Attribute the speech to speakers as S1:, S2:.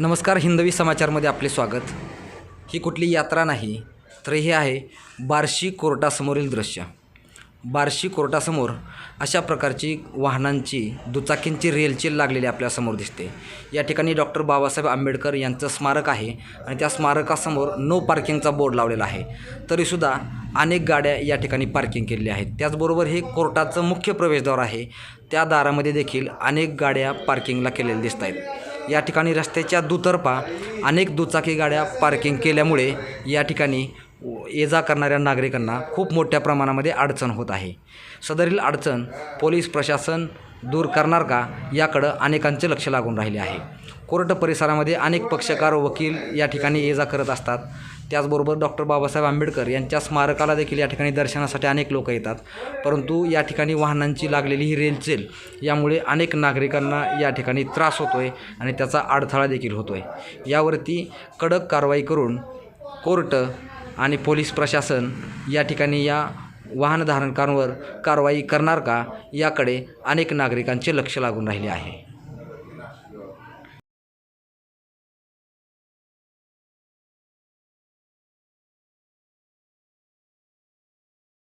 S1: नमस्कार हिंदवी समाचारमध्ये आपले स्वागत. ही कुठली यात्रा नाही तर हे आहे बार्शी कोर्टासमोरील दृश्य. बार्शी कोर्टासमोर अशा प्रकारची वाहनांची दुचाकींची रेलचेल लागलेली आपल्यासमोर दिसते. या ठिकाणी डॉक्टर बाबासाहेब आंबेडकर यांचं स्मारक आहे आणि त्या स्मारकासमोर नो पार्किंगचा बोर्ड लावलेला आहे. तरीसुद्धा अनेक गाड्या या ठिकाणी पार्किंग केलेल्या आहेत. त्याचबरोबर हे कोर्टाचं मुख्य प्रवेशद्वार आहे. त्या दारामध्ये देखील अनेक गाड्या पार्किंगला केलेल्या दिसत आहेत या ठिकाणी रस्त्याच्या दुतर्फा अनेक दुचाकी गाड्या पार्किंग केल्यामुळे या ठिकाणी ये जा करणाऱ्या नागरिकांना खूप मोठ्या प्रमाणामध्ये अडचण होत आहे. सदरील अडचण पोलीस प्रशासन दूर करणार का? याकडं अनेकांचे लक्ष लागून राहिले आहे. कोर्ट परिसरामध्ये अनेक पक्षकार वकील या ठिकाणी ये जा करत असतात. त्याचबरोबर डॉक्टर बाबासाहेब आंबेडकर यांच्या स्मारकाला देखील या ठिकाणी दर्शनासाठी अनेक लोक येतात. परंतु या ठिकाणी वाहनांची लागलेली ही रेलचेल यामुळे अनेक नागरिकांना या ठिकाणी त्रास होतो आहे आणि त्याचा अडथळा देखील होतो आहे यावरती कडक कारवाई करून कोर्ट आणि पोलीस प्रशासन या ठिकाणी या वाहनधारकांवर कारवाई करणार का? याकडे अनेक नागरिकांचे लक्ष लागून राहिले आहे.